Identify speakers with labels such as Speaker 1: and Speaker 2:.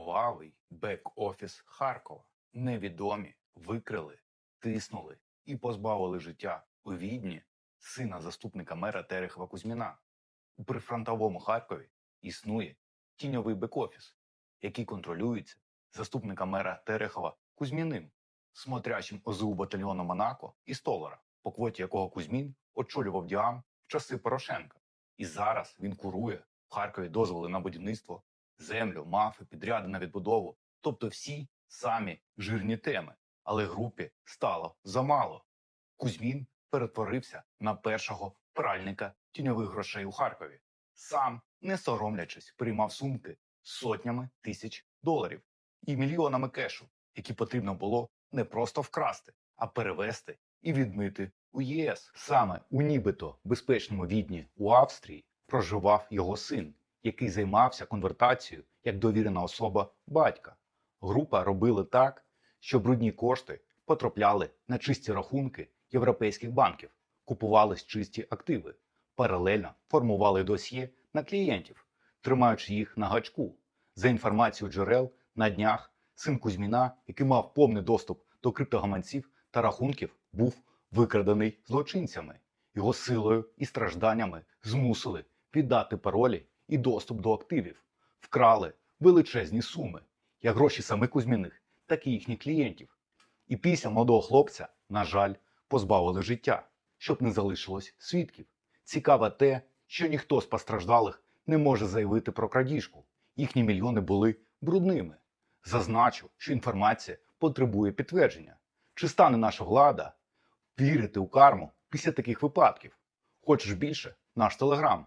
Speaker 1: Кровавий бек-офіс Харкова. Невідомі викрили, тиснули і позбавили життя у відні сина заступника мера Терехова Кузьміна. У прифронтовому Харкові існує тіньовий бек-офіс, який контролюється заступника мера Терехова Кузьміним, смотрящим ОЗУ батальйону Монако і Столара, по квоті якого Кузьмін очолював Діам в часи Порошенка. І зараз він курує в Харкові дозволи на будівництво, землю, мафи, підряди на відбудову, тобто всі самі жирні теми. Але групі стало замало. Кузьмін перетворився на першого пральника тіньових грошей у Харкові. Сам, не соромлячись, приймав сумки сотнями тисяч доларів і мільйонами кешу, які потрібно було не просто вкрасти, а перевести і відмити у ЄС. Саме у нібито безпечному відні у Австрії проживав його син, який займався конвертацією як довірена особа батька. Група робила так, що брудні кошти потрапляли на чисті рахунки європейських банків, купувались чисті активи, паралельно формували досьє на клієнтів, тримаючи їх на гачку. За інформацією джерел, на днях син Кузьміна, який мав повний доступ до криптогаманців та рахунків, був викрадений злочинцями. Його силою і стражданнями змусили віддати паролі і доступ до активів, вкрали величезні суми, як гроші самих Кузьміних, так і їхніх клієнтів. І після молодого хлопця, на жаль, позбавили життя, щоб не залишилось свідків. Цікаве те, що ніхто з постраждалих не може заявити про крадіжку. Їхні мільйони були брудними. Зазначу, що інформація потребує підтвердження. Чи стане наша влада вірити у карму після таких випадків? Хочеш більше? Наш телеграм.